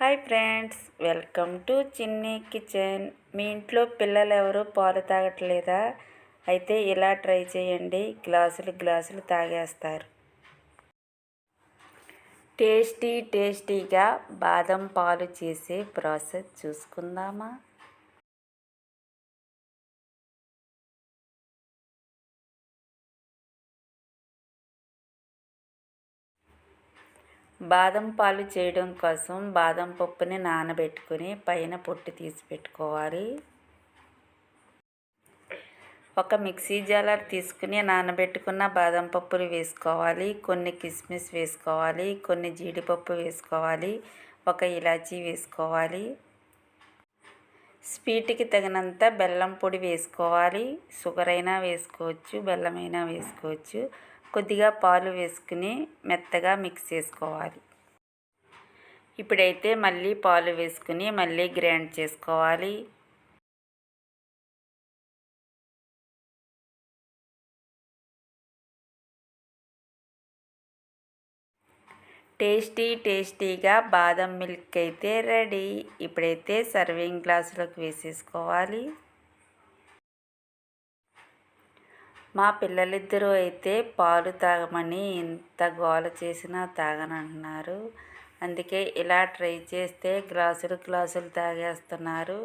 Hi friends welcome to Chinni kitchen. మీ ఇంట్లో పిల్లలు ఎవరు పాలు తాగట్లేదా? అయితే ఇలా ట్రై చేయండి. గ్లాసులు గ్లాసులు తాగేస్తారు. టేస్టీ టేస్టీగా బాదం పాలు చేసే ప్రాసెస్ చూసుకుందామా? బాదం పాలు చేయడం కోసం బాదం పప్పుని నానబెట్టుకుని పైన పొట్టు తీసి పెట్టుకోవాలి. ఒక మిక్సీ జాలర్ తీసుకుని నానబెట్టుకున్న బాదం పప్పులు వేసుకోవాలి. కొన్ని కిస్మిస్ వేసుకోవాలి. కొన్ని జీడిపప్పు వేసుకోవాలి. ఒక ఇలాచీ వేసుకోవాలి. స్వీట్కి తగినంత బెల్లం పొడి వేసుకోవాలి. షుగర్ అయినా వేసుకోవచ్చు బెల్లమైనా వేసుకోవచ్చు. కొద్దిగా పాలు వేసుకుని మెత్తగా మిక్స్ చేసుకోవాలి. ఇప్పుడైతే మళ్ళీ పాలు వేసుకుని మళ్ళీ గ్రైండ్ చేసుకోవాలి. టేస్టీ టేస్టీగా బాదం మిల్క్ అయితే రెడీ. ఇప్పుడైతే సర్వింగ్ గ్లాసులోకి వేసేసుకోవాలి. మా పిల్లలిద్దరూ అయితే పాలు తాగమని ఎంత గోల చేసినా తాగనంటున్నారు. అందుకే ఇలా ట్రై చేస్తే గ్లాసులు గ్లాసులు తాగేస్తున్నారు.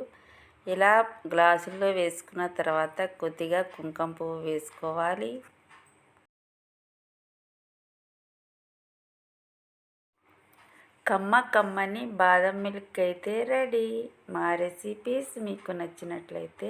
ఇలా గ్లాసుల్లో వేసుకున్న తర్వాత కొద్దిగా కుంకుమ పువ్వు వేసుకోవాలి. కమ్మ కమ్మని బాదం మిల్క్ అయితే రెడీ. మా రెసిపీస్ మీకు నచ్చినట్లయితే